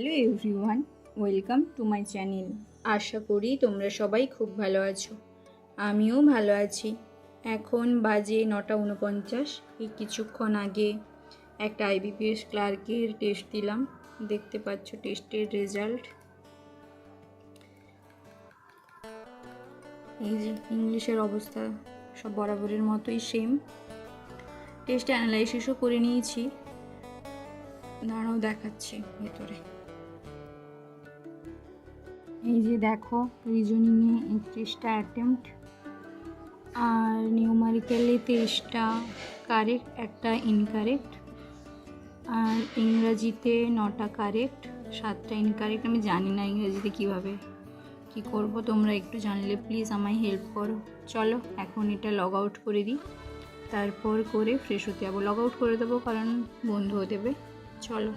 Hello everyone, welcome to my channel. আশা করি তোমরা সবাই খুব ভালো আছো। আমিও ভালো আছি। এখন বাজে নটা উনপঞ্চাশ। এই কিছুক্ষণ আগে একটা আইবিপিএস ক্লার্কের টেস্ট দিলাম। দেখতে পাচ্ছ টেস্টের রেজাল্ট এই যে ইংলিশের অবস্থা সব বরাবরের মতোই সেম টেস্ট অ্যানালাইসিসও করে নিয়েছি। দাঁড়াও দেখাচ্ছি ভেতরে। এই যে দেখো রিজনিংয়ে একত্রিশটা অ্যাটেম্পট আর নিউমারিক্যালে তেইশটা কারেক্ট একটা ইনকারেক্ট আর ইংরাজিতে নটা কারেক্ট সাতটা ইনকারেক্ট আমি জানি না ইংরাজিতে কীভাবে কি করব, তোমরা একটু জানলে প্লিজ আমায় হেল্প করো। চলো, এখন এটা লগ আউট করে দিই, তারপর করে ফ্রেশ হতে যাব। লগ আউট করে দেবো কারণ বন্ধ হয়ে দেবে। চলো।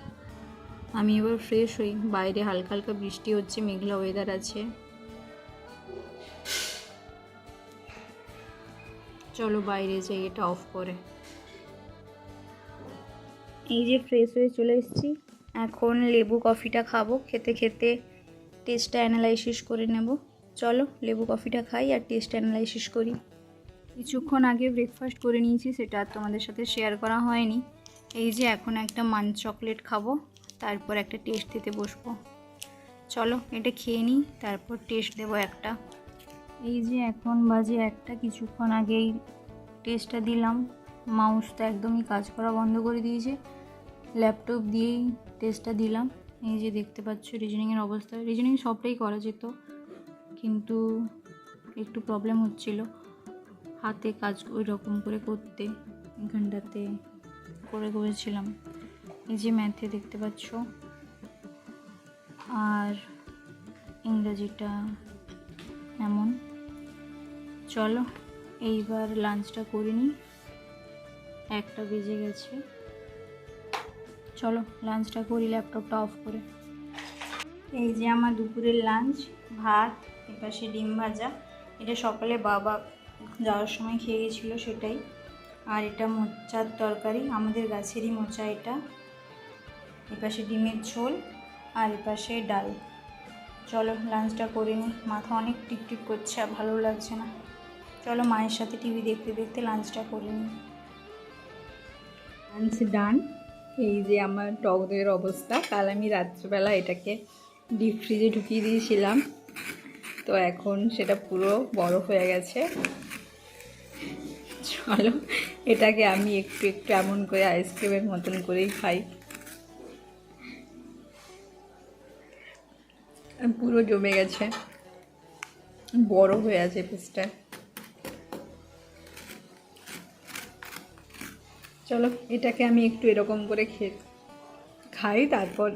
আমি এবার ফ্রেশ হই। বাইরে হালকা হালকা বৃষ্টি হচ্ছে, মেঘলা ওয়েদার আছে। চলো বাইরে যাই, এটা অফ করে। এই যে ফ্রেশ হয়ে চলে এসেছি। এখন লেবু কফিটা খাব, খেতে খেতে টেস্টটা অ্যানালাইসিস করে নেব। চলো লেবু কফিটা খাই আর টেস্ট অ্যানালাইসিস করি। কিছুক্ষণ আগে ব্রেকফাস্ট করে নিয়েছি, সেটা আর তোমাদের সাথে শেয়ার করা হয়নি। এই যে এখন একটা মান চকলেট খাব। তারপর একটা টেস্ট দিতে বসবো। চলো, এটা খেয়ে নিই, তারপর টেস্ট দেবো একটা। এই যে এখন বাজে একটা, কিছুক্ষণ আগেই টেস্টটা দিলাম। মাউস তো একদমই কাজ করা বন্ধ করে দিয়েছে। ল্যাপটপ দিয়েই টেস্টটা দিলাম। এই যে দেখতে পাচ্ছ রিজনিংয়ের অবস্থা। রিজনিং সবটাই করা যেত, কিন্তু একটু প্রবলেম হচ্ছিল। হাতে কাজ ওই রকম করে করতে, এখানটাতে করে করেছিলাম এই যে ম্যাথে দেখতে পাচ্ছ। আর ইংরাজিটা এমন। চলো, এইবার লাঞ্চটা করে নিই। একটা বেজে গেছে। চলো, লাঞ্চটা করি, ল্যাপটপটা অফ করে। এই যে আমার দুপুরের লাঞ্চ, ভাত এপাশে ডিম ভাজা। এটা সকালে বাবা যাওয়ার সময় খেয়ে গেছিল সেটাই। আর এটা মোচার তরকারি, আমাদের গাছেরই মোচা এটা। এপাশে ডিমের ঝোল আর এপাশে ডাল। চলো লাঞ্চটা করে নিই মাথা অনেক টিপটিপ করছে আর ভালো লাগছে না। চলো মায়ের সাথে টিভি দেখতে দেখতে লাঞ্চটা করে নিই লাঞ্চ ডান এই যে আমার টক দইয়ের অবস্থা। কাল আমি রাত্রিবেলা এটাকে ডিপ ফ্রিজে ঢুকিয়ে দিয়েছিলাম। তো এখন সেটা পুরো বরফ হয়ে গেছে। চলো, এটাকে আমি একটু একটু এমন করে আইসক্রিমের মতন করেই খাই। পুরো জমে গেছে। বড় হয়ে আছে পিসটা চলো, এটাকে আমি একটু এরকম করে খেয়ে খাই, তারপর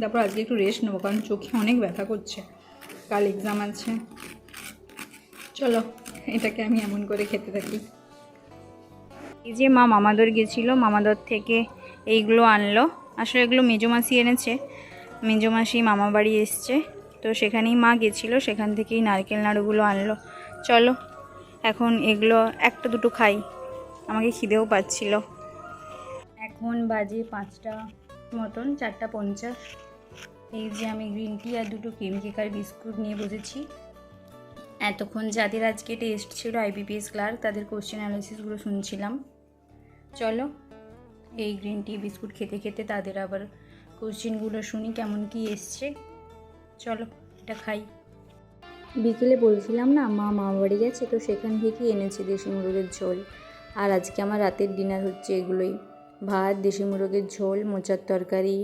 তারপর আজকে একটু রেস্ট নেব, কারণ চোখে অনেক ব্যথা করছে। কাল এক্সাম আছে। চলো, এটাকে আমি এমন করে খেতে থাকি। এই যে মা মামাদর গেছিল, মামাদর থেকে এইগুলো আনলো। আসলে এগুলো মেজোমাসি এনেছে। মেজোমাসি মামা বাড়ি এসছে। তো সেখানেই মা গেছিল, সেখান থেকেই নারকেল নাড়ুগুলো আনলো। চলো, এখন এগুলো, একটা দুটো খাই। আমাকে খিদেও পাচ্ছিল। এখন বাজে পাঁচটা মতন, চারটা পঞ্চাশ। এই যে আমি গ্রিন টি আর দুটো ক্রিম কেকার বিস্কুট নিয়ে বসেছি। এতক্ষণ যাদের আজকে টেস্ট ছিল আইবিপিএস ক্লার্ক, তাদের কোশ্চেন অ্যানালিসিসগুলো শুনছিলাম। চলো, এই গ্রিন টি বিস্কুট খেতে খেতে তাদের আবার কোশ্চেনগুলো শুনি, কেমন কি এসছে। চলো, এটা খাই। বিকেলে বলছিলাম না, মা মা বাড়ি গেছে, তো সেখান থেকেই এনেছে দেশি মুরগের ঝোল। আর আজকে আমার রাতের ডিনার হচ্ছে এগুলোই। ভাত, দেশি মুরগের ঝোল, মোচার তরকারি,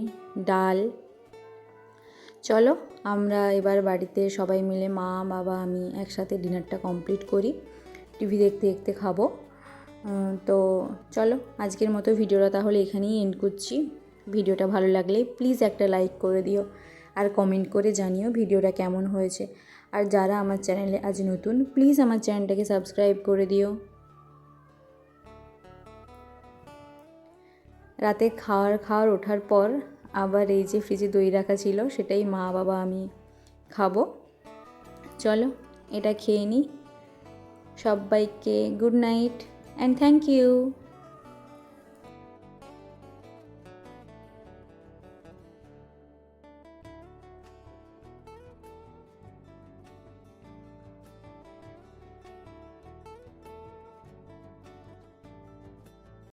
ডাল। চলো, আমরা এবার বাড়িতে সবাই মিলে মা, বাবা, আমি একসাথে ডিনারটা কমপ্লিট করি। টিভি দেখতে দেখতে খাব। তো চলো, আজকের মতো ভিডিওটা তাহলে এখানেই এন্ড করছি। ভিডিওটা ভালো লাগলে প্লিজ একটা লাইক করে দিও। আর কমেন্ট করে জানিও ভিডিওটা কেমন হয়েছে। আর যারা আমার চ্যানেলে আজ নতুন প্লিজ আমার চ্যানেলটাকে সাবস্ক্রাইব করে দিও। রাতে খাওয়ার খাওয়ার ওঠার পর আবার এই যে ফ্রিজে দই রাখা ছিল, সেটাই মা বাবা আমি খাব। চলো, এটা খেয়ে নিই সবাইকে good night and thank you